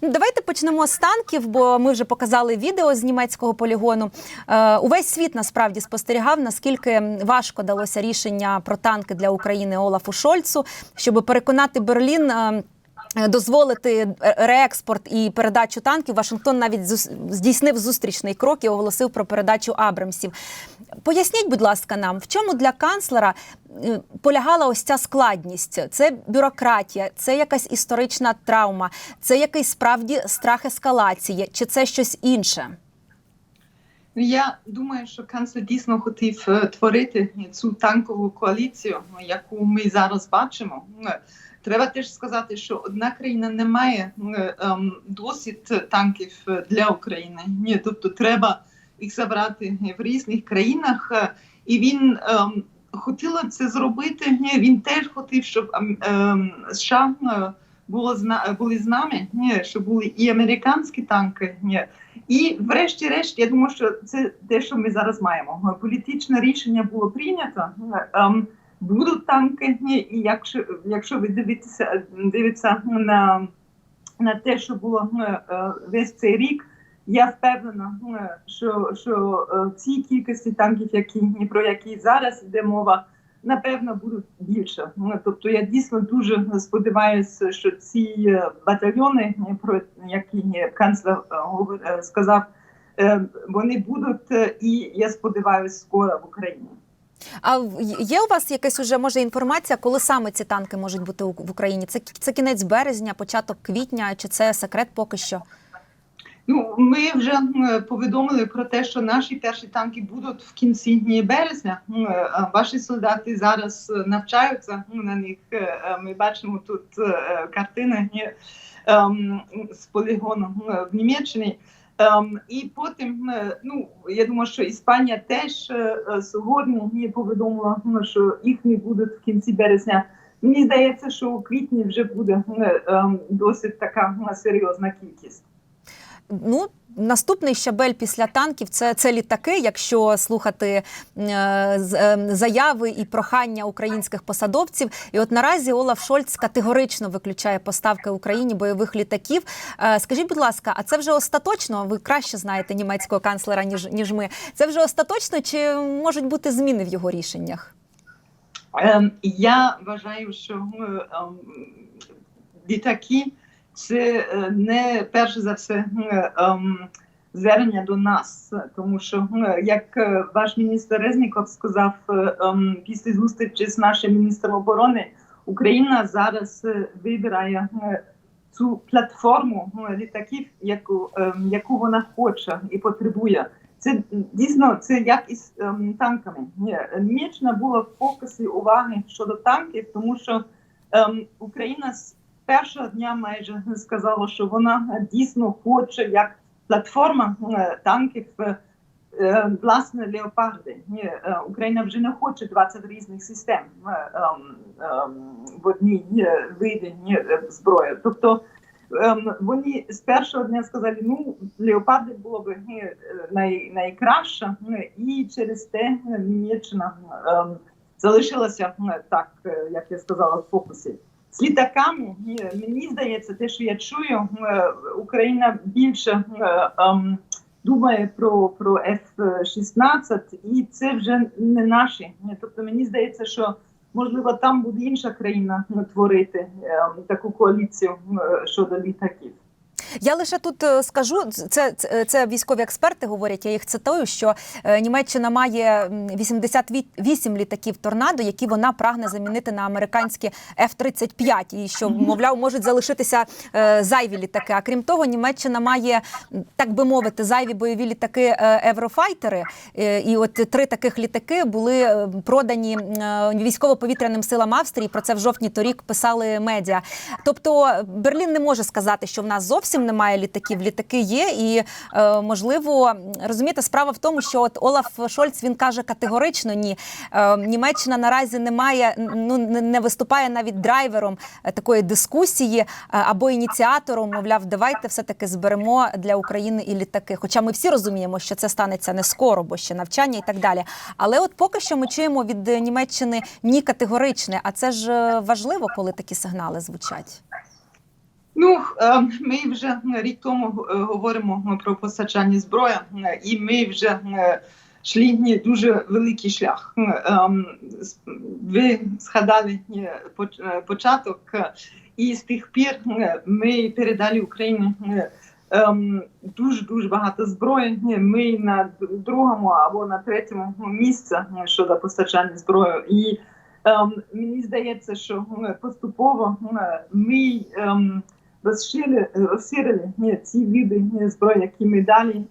Ну, Давайте почнемо з танків, бо ми вже показали відео з німецького полігону. Е, увесь світ насправді спостерігав, наскільки важко далося рішення про танки для України Олафу Шольцу, щоб переконати Берлін. Е, Дозволити реекспорт і передачу танків Вашингтон навіть здійснив зустрічний крок і оголосив про передачу Абрамсів. Поясніть, будь ласка, нам в чому для канцлера е, полягала ось ця складність? Це бюрократія, це якась історична травма, це якийсь справді страх ескалації, чи це щось інше? Ну, Я думаю, що канцлер дійсно хотів е, творити цю танкову коаліцію, ну, яку ми зараз бачимо. Треба теж сказати, що одна країна не має е, ем, досвід танків е, для України. Ні, тобто треба їх забрати в різних країнах, е, і він ем, хотіла це зробити. Ні, він теж хотів, щоб ем, США було були з нами, ні, щоб були і американські танки. Ні, і, врешті-решт, я думаю, що це те, що ми зараз маємо. Політичне рішення було прийнято. Будуть танки, і якщо, якщо ви дивитеся, дивитеся на, на те, що було е, е, весь цей рік, я впевнена, е, що, що ці кількості танків, які про які зараз йде мова, напевно будуть більше. Ну, Тобто я дійсно дуже сподіваюся, що ці батальйони, про які канцлер сказав, вони будуть, і я сподіваюся, скоро в Україні. А є у вас якась уже може інформація, коли саме ці танки можуть бути в Україні? Це, це кінець березня, початок квітня, чи це секрет поки що? Ну, ми вже повідомили про те, що наші перші танки будуть в кінці дні березня. Ваші солдати зараз е, навчаються на них. Е, е, Ми бачимо тут е, картини ем, з полігону в Німеччині. Ем, І потім, е, ну я думаю, що Іспанія теж е, е, сьогодні повідомила, м, що їх не будуть в кінці березня. Мені здається, що у квітні вже буде ем, досить така серйозна кількість. Ну, наступний щабель після танків це, це літаки. Якщо слухати е, е, заяви і прохання українських посадовців. І от наразі Олаф Шольц категорично виключає поставки Україні бойових літаків. Е, скажіть, будь ласка, а це вже остаточно? Ви краще знаєте німецького канцлера ніж ніж ми. Це вже остаточно чи можуть бути зміни в його рішеннях? Ем, я вважаю, що е, ем, літаки це не перш за все е, ем, звернення до нас, тому що е, як е, ваш міністр Резніков сказав ем, після зустрічі з нашим міністром оборони, Україна зараз вибирає цю платформу літаків, яку, ем, яку вона хоче і потребує. Це дійсно це як із ем, танками. Ні, Німеччина була в фокусі уваги щодо танків, тому що ем, Україна першого дня майже сказала, що вона дійсно хоче як платформа е, танків. е, е, Власне, леопарди. Україна вже не хоче 20 різних систем ем, ем, в одній виді зброї. Тобто ем, вони з першого дня сказали, ну леопарди було б най, найкраще, і через те Німеччина залишилася так, як я сказала, в фокусі. З літаками мені здається, те, що я чую, е, Україна більше е, ем, думає про, про F-16, і це вже не наші. Тобто мені здається, що можливо там буде інша країна творити ем, таку коаліцію е, щодо літаків. Я лише тут е, скажу, це, це, це військові експерти говорять, я їх цитую, що е, Німеччина має м, 88 літаків торнадо, які вона прагне замінити на американські F-35, і що, мовляв, можуть залишитися е, зайві літаки. А крім того, Німеччина має, так би мовити, зайві бойові літаки е, Еврофайтери. Е, І от три таких літаки були е, продані е, військово-повітряним силам Австрії. Про це в жовтні торік писали медіа. Тобто Берлін не може сказати, що в нас зовсім немає літаків. Літаки є, і е, можливо, розумієте, справа в тому, що от Олаф Шольц він каже категорично ні. Е, Німеччина наразі не має, ну не виступає навіть драйвером е, такої дискусії або ініціатором. Мовляв, давайте все таки зберемо для України і літаки. Хоча ми всі розуміємо, що це станеться не скоро, бо ще навчання і так далі. Але от поки що ми чуємо від Німеччини ні категоричне, а це ж важливо, коли такі сигнали звучать. Ну, е, ми вже рік тому е, говоримо про постачання зброї, е, і ми вже е, йшли дуже великий шлях. Е, Ви згадали е, поч- е, початок, е, і з тих пір е, ми передали Україні е, дуже дуже багато зброї. Е, Ми на другому або на третьому місці е, щодо постачання зброї. І ем, мені здається, що е, поступово е, ми ем, розширили, розширили е, ці види е, зброї, які ми далі.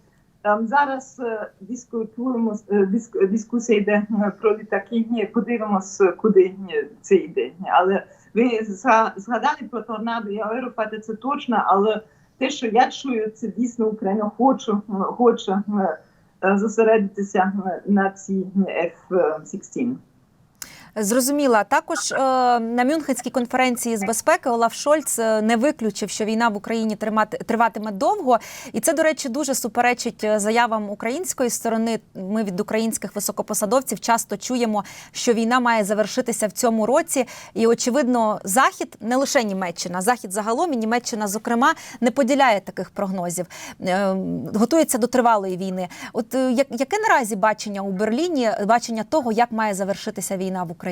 Ем, Зараз е, дискутуємо е, диск- дискусія йде е, про літаки. Ні, подивимося, куди е, це йде. Але ви згадали про торнадо. Я вирухати це точно, але те, що я чую, це дійсно Україна хоче, хоче зосередитися на цій F-16. Зрозуміла. Також е, на Мюнхенській конференції з безпеки Олаф Шольц е, не виключив, що війна в Україні тримати, триватиме довго. І це, до речі, дуже суперечить е, заявам української сторони. Ми від українських високопосадовців часто чуємо, що війна має завершитися в цьому році. І очевидно, захід не лише Німеччина, захід загалом і Німеччина, зокрема, не поділяє таких прогнозів. Готується до тривалої війни. От як- яке наразі бачення у Берліні, бачення того, як має завершитися війна в Україні?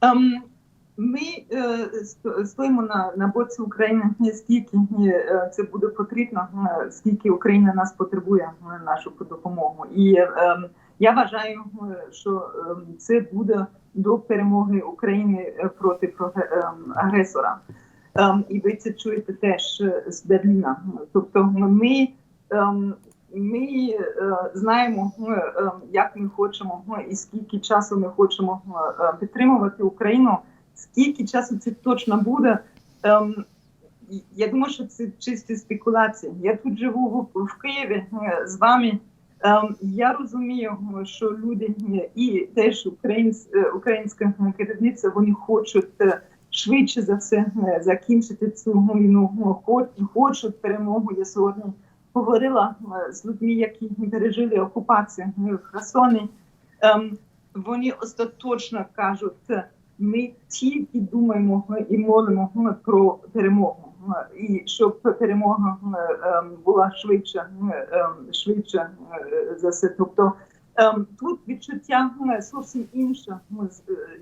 Ем, Ми е, сто- стоїмо на, на боці України стільки е, це буде потрібно, е, скільки Україна нас потребує нашу допомогу. І ем, я вважаю, що ем, це буде до перемоги України проти агресора. І ви це чуєте теж з Берліна. Тобто ми. Ми е, знаємо, е, е, як ми хочемо і скільки часу ми хочемо підтримувати Україну. Скільки часу це точно буде? Ем, я думаю, що це чисті спекуляції. Я тут живу в, Києві з вами. Ем, я розумію, що люди і теж українсь, українське керівництво вони хочуть швидше за все закінчити цю війну. Хоч- Хочуть перемогу. Я сьогодні говорила е, з людьми, які пережили окупацію е, в Херсоні. Ем, вони остаточно кажуть, е, ми тільки думаємо і молимо про перемогу, і щоб перемога ем, була швидше, ем, швидше за все. Тобто тут відчуття зовсім інше,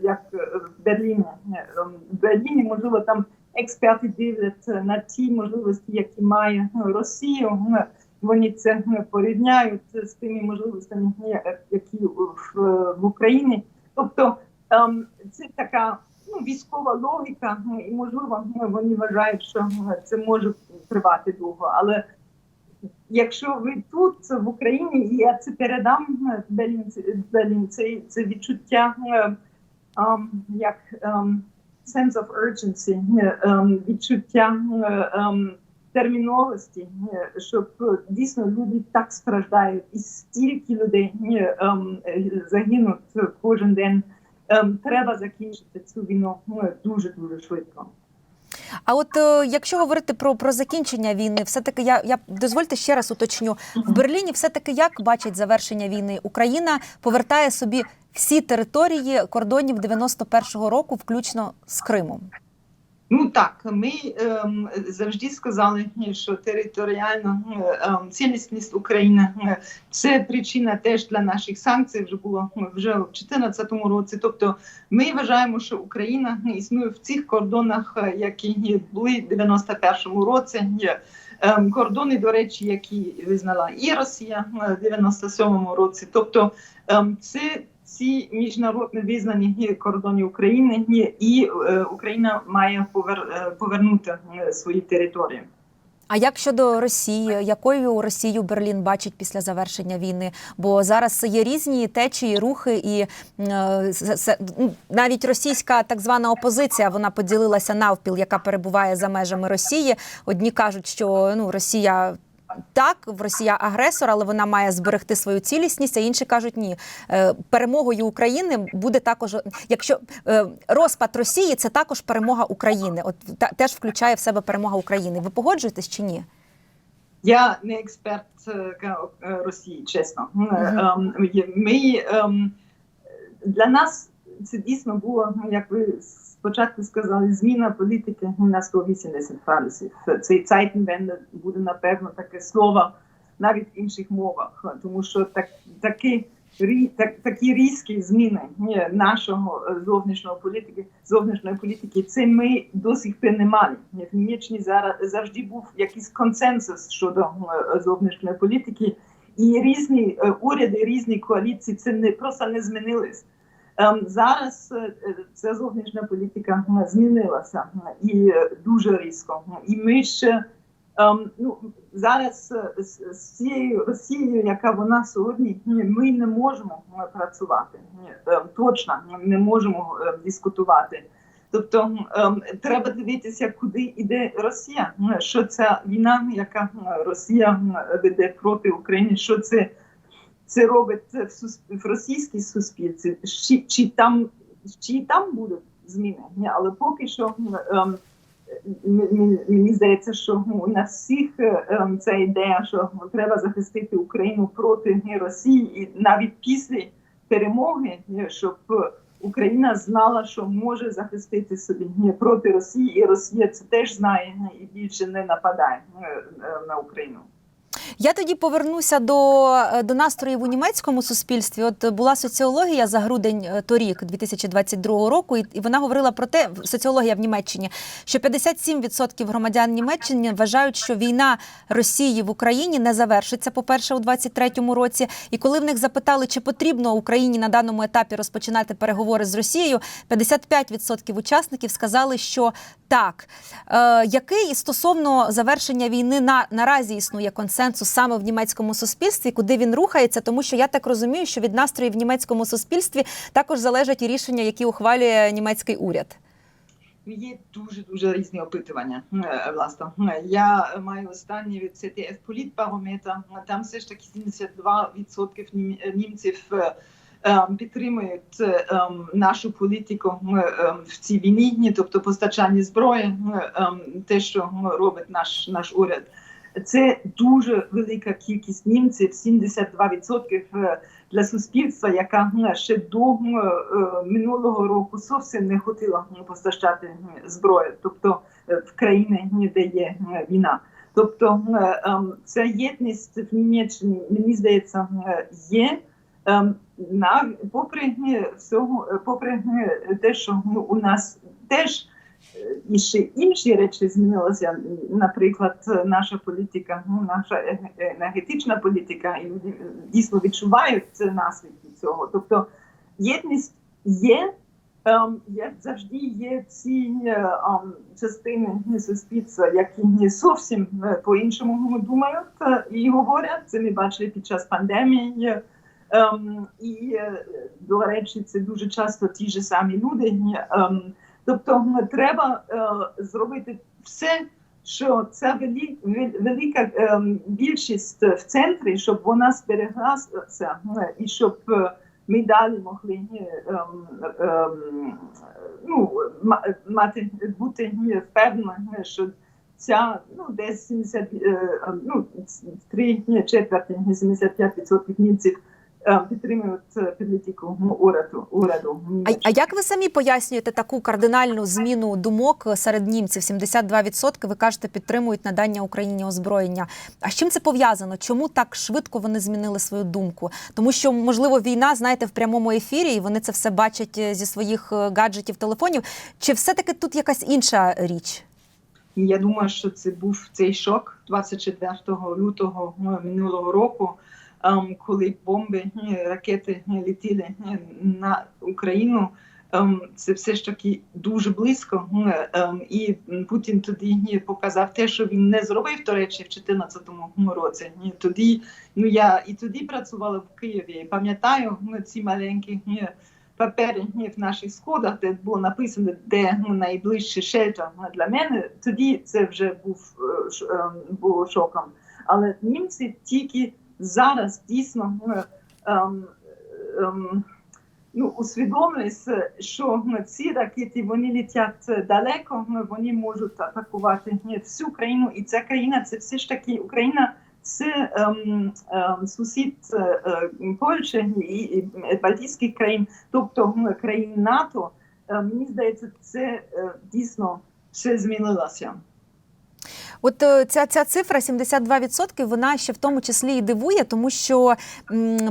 як в Берліні. В Берліні, можливо, там експерти дивляться на ті можливості, які має е, Росія. Вони це е, порівняють з тими можливостями, які в, Україні. Тобто ем, це така ну, військова логіка, ну, і можливо ну, вони вважають, що це може тривати довго. Але якщо ви тут в Україні, і я це передам Белін, це, це відчуття е, ем, як ем, sense of urgency, е, ем, відчуття е, ем, терміновості, е, щоб дійсно люди так страждають, і стільки людей ем, загинуть кожен день. Треба закінчити цю війну дуже дуже швидко. А от е, якщо говорити про, про закінчення війни, все таки я, я дозвольте ще раз уточню в Берліні. Все таки як бачить завершення війни? Україна повертає собі всі території кордонів 91-го року, включно з Кримом. Ну так, ми ем, завжди сказали, що територіальна ем, цілісність України е, це причина теж для наших санкцій. Вже було е, вже в 2014 році. Тобто, ми вважаємо, що Україна існує в цих кордонах, е, які були в 91-му році. Ем, Кордони, до речі, які визнала і Росія в 97-му році. Тобто, ем, це ці міжнародно визнані кордони України і е, Україна має повер, е, повернути е, свої території. А як щодо Росії, якою Росію Берлін бачить після завершення війни? Бо зараз є різні течії, рухи, і е, ну, навіть російська так звана опозиція вона поділилася навпіл, яка перебуває за межами Росії. Одні кажуть, що ну Росія. Так, в Росія агресор, але вона має зберегти свою цілісність. А інші кажуть, ні, Е, перемогою України буде також, якщо е, розпад Росії це також перемога України. От та, теж включає в себе перемога України. Ви погоджуєтесь чи ні? Я не експерт е, Росії, чесно. Ем, Ми ем, для нас це дійсно було, ну, як ви спочатку сказали, зміна політики на 180 градусів. Цей Zeitenwende буде напевно таке слово навіть в інших мовах, тому що так такі. Так, такі різкі зміни нашого е, зовнішнього політики, зовнішньої політики, це ми до сих пір не мали. В Німеччині зараз завжди був якийсь консенсус щодо е, зовнішньої політики, і різні е, уряди, різні коаліції це не просто не змінились. Ем, Зараз е, ця зовнішня політика е, змінилася е, і дуже різко. І ми ще ем, ну, зараз з, цією Росією, яка вона сьогодні, ми не можемо працювати. Точно не можемо дискутувати. Тобто ем, треба дивитися, куди йде Росія. Що ця війна, яка Росія веде проти України, що це це робить це в, сусп- в російській суспільстві, чи, чи там чи там будуть зміни? Але поки що ем, м- м- мені здається, що у нас всіх ем, ця ідея, що треба захистити Україну проти Росії, і навіть після перемоги, щоб Україна знала, що може захистити собі проти Росії, і Росія це теж знає і більше не нападає е, е, на Україну. Я тоді повернуся до, е, до настроїв у німецькому суспільстві. От е, була соціологія за грудень е, торік, 2022 року, і, вона говорила про те, соціологія в Німеччині, що 57% громадян Німеччини вважають, що війна Росії в Україні не завершиться, по-перше, у 2023 році. І коли в них запитали, чи потрібно Україні на даному етапі розпочинати переговори з Росією, 55% учасників сказали, що так. Е, який стосовно завершення війни на наразі існує консенсус саме в німецькому суспільстві, куди він рухається? Тому що я так розумію, що від настрою в німецькому суспільстві також залежать і рішення, які ухвалює німецький уряд. Є дуже дуже різні опитування. е, Власне, я маю останнє від CTF Політбарометр. Там все ж таки 72% нім- німців е, е, підтримують нашу політику в цій війні, тобто постачання зброї, те, що робить наш наш уряд. Це дуже велика кількість німців, 72% е, для суспільства, яка ще до е, минулого року зовсім не хотіла постачати зброю, тобто е, в країни, де є війна. Тобто ем, ця єдність в Німеччині, мені здається, є. Ем, На попри всього, попри те, що у нас теж і ще інші речі змінилися. Наприклад, наша політика, ну, наша енергетична політика, і дійсно відчувають це наслідки цього. Тобто єдність є. Ем, як завжди є ці ем, частини суспільства, які не зовсім е, по-іншому думають е, і говорять. Це ми бачили під час пандемії. Ем, і, е, до речі, це дуже часто ті ж самі люди. Ем, тобто треба е, зробити все, що ця велі, велика ем, більшість в центрі, щоб вона збереглася е, і щоб е, ми далі могли е, ем, ем, ну, мати бути е, впевнені, що ця ну десь 70, е, ну три ні, четверті, 75% німців е, підтримують е, політику уряду уряду. А, а як ви самі пояснюєте таку кардинальну зміну думок серед німців? 72% ви кажете, підтримують надання Україні озброєння. А з чим це пов'язано? Чому так швидко вони змінили свою думку? Тому що можливо війна, знаєте, в прямому ефірі, і вони це все бачать е, зі своїх е, гаджетів, телефонів. Чи все таки тут якась інша річ? Я думаю, що це був цей шок 24 лютого ну, минулого року, коли бомби, е, ракети е, летіли е, на Україну. Ем, Це все ж таки дуже близько. ем, І Путін тоді показав те, що він не зробив, до речі, в 2014 році. Тоді ну я і тоді працювала в Києві. Пам'ятаю ну, ці маленькі папери е, в наших сходах, де було написано, де найближчий шельтер для мене. Тоді це вже був ем, було шоком. Але німці тільки зараз дійсно ем, ем, ну, усвідомлюють, що ці ракети вони летять далеко, вони можуть атакувати всю країну, і ця країна це все ж таки Україна це ем, ем, сусід е, Польщі і, і Балтійських країн, тобто країн НАТО. Е, мені здається, це е, дійсно все змінилося. От е, ця, ця цифра 72%, вона ще в тому числі і дивує, тому що,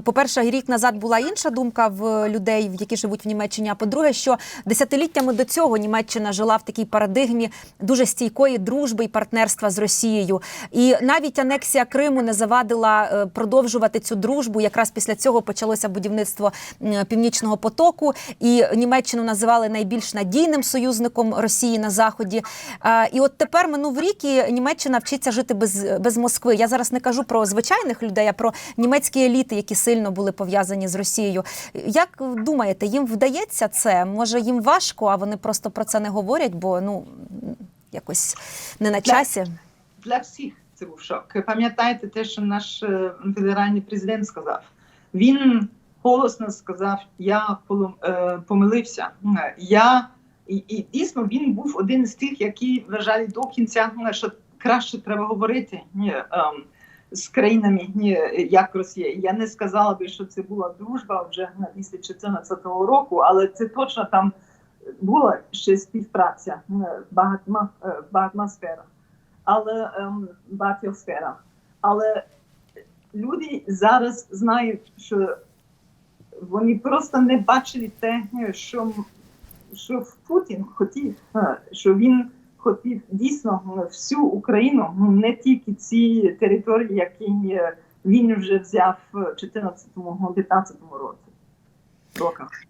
по-перше, рік назад була інша думка в людей, які живуть в Німеччині. А по-друге, що десятиліттями до цього Німеччина жила в такій парадигмі дуже стійкої дружби і партнерства з Росією. І навіть анексія Криму не завадила е, продовжувати цю дружбу. Якраз після цього почалося будівництво північного потоку, і Німеччину називали найбільш надійним союзником Росії на заході. І от тепер минув рік, і Німеччина вчиться жити без, без Москви. Я зараз не кажу про звичайних людей, а про німецькі еліти, які сильно були пов'язані з Росією. Як думаєте, їм вдається це? Може їм важко, а вони просто про це не говорять, бо ну якось не на часі. Для всіх це був шок. Пам'ятаєте те, що наш е, федеральний президент сказав? Він голосно сказав: Я е, помилився. Е, Я і, і дійсно він був один з тих, які вважали до кінця, що краще треба говорити ні, ем, з країнами, ні, як Росія. Я не сказала би, що це була дружба вже е, після 2014 року, але це точно там була ще співпраця е, в багатьма, е, багатьма сферах але ем, багатьох сферах. Але люди зараз знають, що вони просто не бачили те, що, що Путін хотів, е, що він хотів дійсно всю Україну, ну, не тільки ці території, які він вже взяв в 2014-2015 році. роках.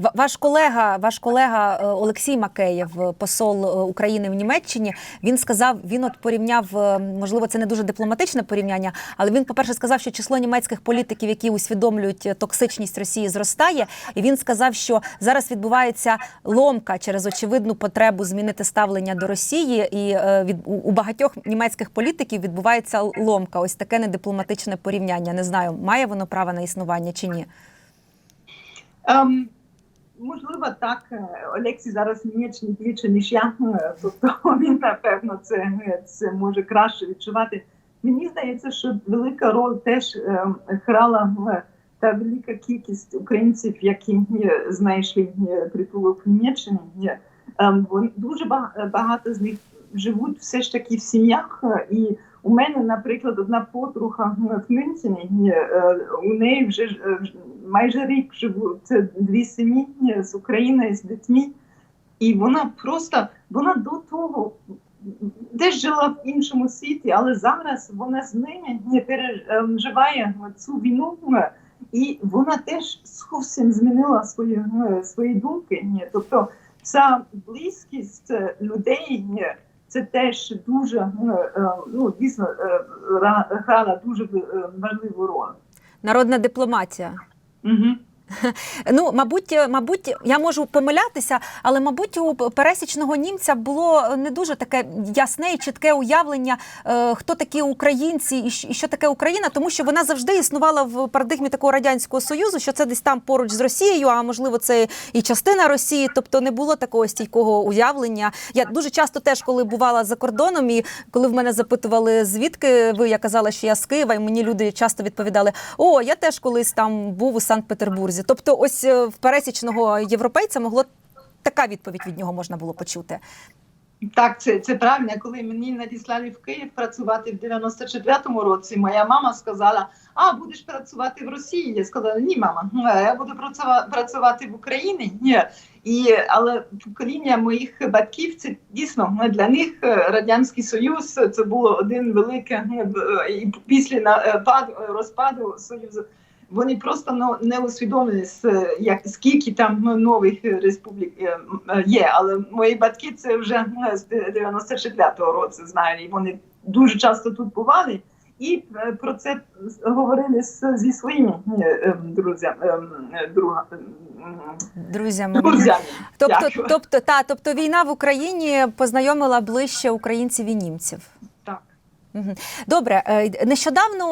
Ва- Ваш колега, ваш колега е, Олексій Макеєв, е, посол е, України в Німеччині, він сказав, він от порівняв, можливо, це не дуже дипломатичне порівняння, але він, по-перше, сказав, що число німецьких політиків, які усвідомлюють токсичність Росії, зростає. І він сказав, що зараз відбувається ломка через очевидну потребу змінити ставлення до Росії, і від у- багатьох німецьких політиків відбувається ломка. Ось таке недипломатичне порівняння. Не знаю, має воно право на існування чи ні. Ем, можливо, так. Е, Олексій зараз в Німеччині більше, ніж я. Е, Тобто він, напевно, це, е, це може краще відчувати. Мені здається, що велика роль теж грала та велика кількість українців, які знайшли притулок в Німеччині. Ем, Дуже ба- багато з них живуть все ж таки в сім'ях. І у мене, наприклад, одна подруга в Мюнхені, е, у неї вже е, майже рік живуть це дві сім'ї е, з України з дітьми, і вона просто вона до того десь жила в іншому світі, але зараз вона з ними не переживає цю війну, і вона теж зовсім змінила свої, свої думки. Тобто ця близькість людей. Це теж дуже е, е, ну дійсно е, грала дуже важливу роль. Народна дипломатія. Угу. Ну, мабуть, мабуть, я можу помилятися, але мабуть, у пересічного німця було не дуже таке ясне і чітке уявлення, е, хто такі українці і що таке Україна, тому що вона завжди існувала в парадигмі такого радянського союзу, що це десь там поруч з Росією, а можливо, це і частина Росії. Тобто не було такого стійкого уявлення. Я дуже часто теж, коли бувала за кордоном, і коли в мене запитували, звідки ви, я казала, що я з Києва, і мені люди часто відповідали: О, я теж колись там був у Санкт-Петербурзі. Тобто, ось е, в пересічного європейця могло така відповідь від нього можна було почути. Так, це, це правильно. Коли мені надіслали в Київ працювати в 94-му році, моя мама сказала: А, будеш працювати в Росії? Я сказала, ні, мама, е, я буду працювати в Україні. Ні. І, але покоління моїх батьків це дійсно для них е, Радянський Союз це було один великий е, і після розпаду Союзу. Вони просто ну, не усвідомлюють, с- як скільки там нових республік е, е, є. Але мої батьки це вже ну, з 94-го року знають. І вони дуже часто тут бували і е, про це говорили з, зі своїми е, друзями. е, друга- Друзями. друзями. Тобто, Дякую. тобто, та, тобто війна в Україні познайомила ближче українців і німців. Добре, Е, нещодавно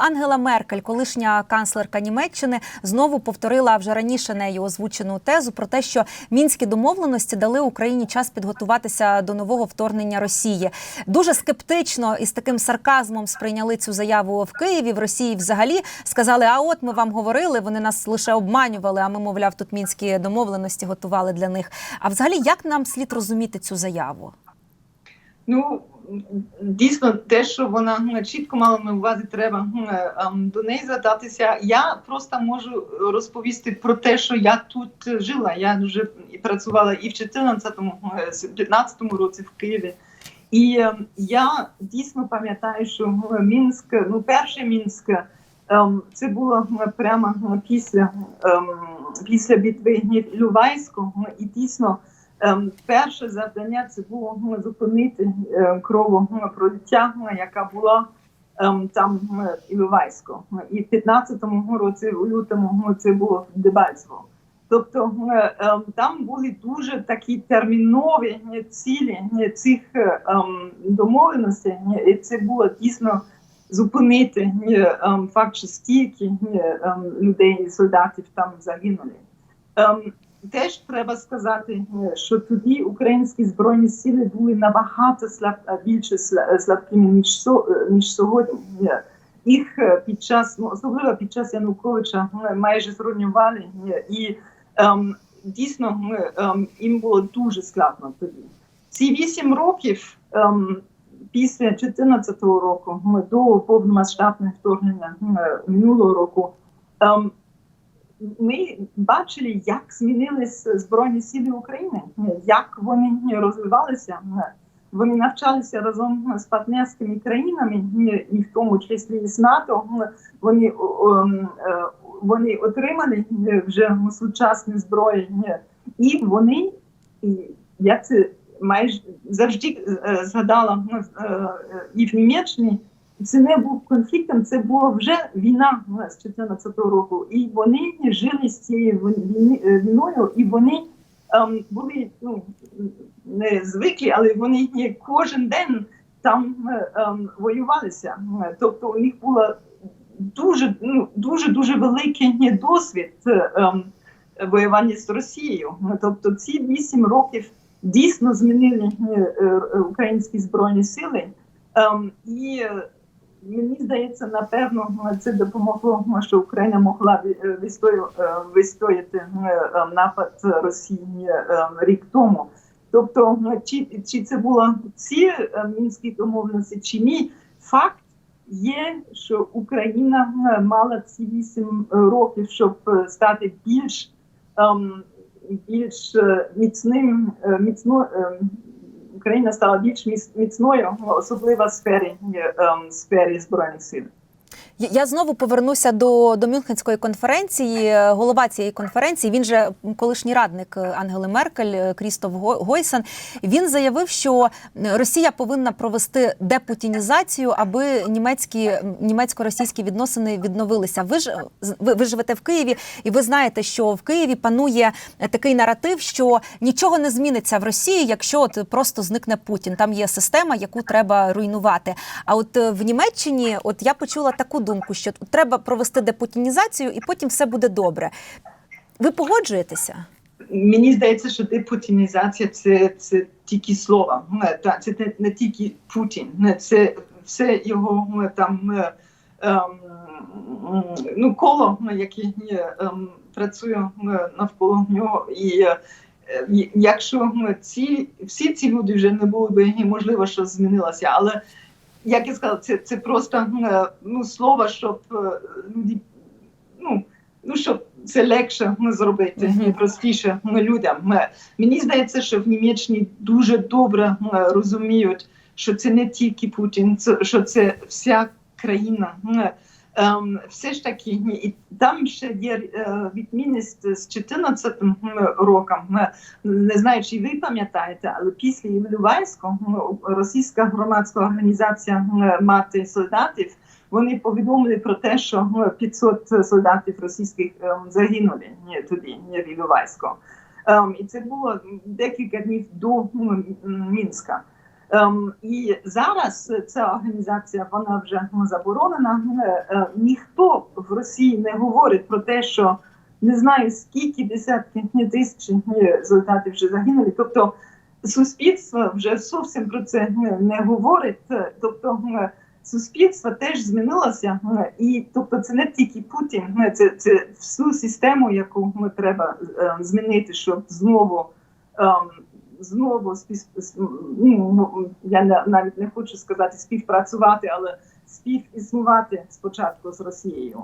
Ангела Меркель, колишня канцлерка Німеччини, знову повторила вже раніше нею озвучену тезу про те, що мінські домовленості дали Україні час підготуватися до нового вторгнення Росії. Дуже скептично і з таким сарказмом сприйняли цю заяву в Києві. В Росії взагалі сказали: а от ми вам говорили, вони нас лише обманювали. А ми, мовляв, тут мінські домовленості готували для них. А взагалі, як нам слід розуміти цю заяву? Ну дійсно, те, що вона чітко мала на увазі, треба ем, до неї задатися. Я просто можу розповісти про те, що я тут жила. Я і працювала і в 14-му, е, 15-му році в Києві. І е, я дійсно пам'ятаю, що Мінськ, ну перший Мінськ, ем, це було прямо після, ем, після битви Лювайського, і дійсно. Ем, Перше завдання це було зупинити е, кровопролиття, яка була ем, там Іловайсько. І в 15-му році, у лютому, це було Дебальцево. Тобто ем, там були дуже такі термінові цілі цих ем, домовленостей, і це було дійсно зупинити ем, факт, що стільки ем, людей, солдатів там загинули. Теж треба сказати, е, що тоді українські збройні сили були набагато слаб, е, більше слабкими ніж е, ніж сьогодні. Е, Їх е, під час, ну особливо під час Януковича, е, майже зруйнували, е, і ем, дійсно ми, ем, їм було дуже складно тоді. Ці вісім років ем, після 2014 року, ми до повномасштабного вторгнення е, минулого року. ем, ми бачили, як змінились Збройні Сили України, як вони розвивалися. Вони навчалися разом з партнерськими країнами, і в тому числі з НАТО. Вони, е, вони отримали вже сучасні зброї, і вони, і я це майже завжди е, згадала е, е, і в Німеччині. Це не був конфліктом, це була вже війна з 14 року. І вони жили з цією е, війною, і вони ем, були ну, не звиклі, але вони кожен день там е, ем, воювалися. Е, Тобто у них була дуже ну, дуже дуже великий досвід ем, воювання з Росією. Тобто ці вісім років дійсно змінили українські збройні сили. Ем, і мені здається, напевно, це допомогло, що Україна могла е, вистояти е, е, напад Росії рік тому. Тобто, е, чи, чи це було ці мінські домовленості, чи ні, факт є, що Україна мала ці вісім років, щоб стати більш ем, більш міцним, міцно, ем, Україна стала більш міц- міцною, особливо в сфері, е, ем, сфері збройних сил. Я- знову повернуся до, до Мюнхенської конференції. Е, Голова цієї конференції, він же колишній радник е, Ангели Меркель, е, Крістоф Гойсен. Він заявив, що Росія повинна провести депутінізацію, аби німецькі німецько-російські відносини відновилися. Ви ж ви, ви живете в Києві, і ви знаєте, що в Києві панує такий наратив, що нічого не зміниться в Росії, якщо от просто зникне Путін. Там є система, яку треба руйнувати. А от в Німеччині, от я почула таку думку, що тут треба провести депутінізацію, і потім все буде добре. Ви погоджуєтеся? Мені здається, що депутінізація це, це тільки слова. Е, та- Це не, тільки Путін, е, це все його е, там е, ем, ну, коло, е, яке е, ем, працює е, навколо нього. І е, е, якщо е, ці всі ці люди вже не було би можливо, що змінилося, але як я сказала, це, це просто е, ну, слово, щоб е, ну, ну, щоб це легше зробити Мгм. і простіше людям. Мені здається, що в Німеччині дуже добре розуміють, що це не тільки Путін, що це вся країна. Е, ем, Все ж таки, і там ще є е, відмінність з 14 роком. Е, Не знаю, чи ви пам'ятаєте, але після Ілювайського ну, російська громадська організація е, мати солдатів. Вони повідомили про те, що ну, 500 солдатів російських ем, загинули ні, в Іловайську. Ем, і це було декілька днів до Мінська. Ем, і зараз ця організація вона вже ну, заборонена. Е, е, ніхто в Росії не говорить про те, що не знаю скільки десятки тисяч солдатів вже загинули. Тобто суспільство вже зовсім про це не, говорить. Е, Тобто е, суспільство теж змінилося, е, і тобто це не тільки Путін, е, це, це всю систему, яку ми треба е, змінити, щоб знову. ем, Знову спів... ну, я навіть не хочу сказати співпрацювати, але співіснувати спочатку з Росією.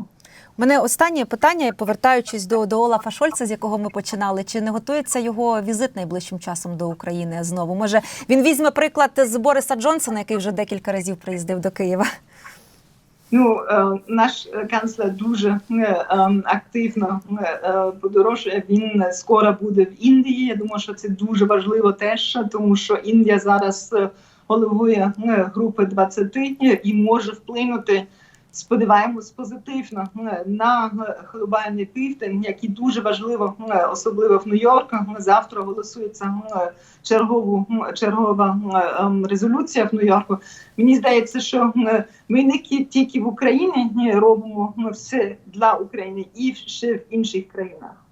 Мене останнє питання, повертаючись до, до Олафа Шольца, з якого ми починали. Чи не готується його візит найближчим часом до України знову? Може, він візьме приклад з Бориса Джонсона, який вже декілька разів приїздив до Києва? Ну, е, наш канцлер дуже е, е, активно подорожує. Він скоро буде в Індії. Я думаю, що це дуже важливо теж, тому що Індія зараз головує групи 20 і може вплинути. Сподіваємось позитивно е, на е, глобальний тиждень, який дуже важливо, е, особливо в Нью-Йорку. Завтра голосується чергову чергова ем, резолюція в Нью-Йорку. Мені здається, що ми не тільки в Україні робимо все для України і ще в інших країнах.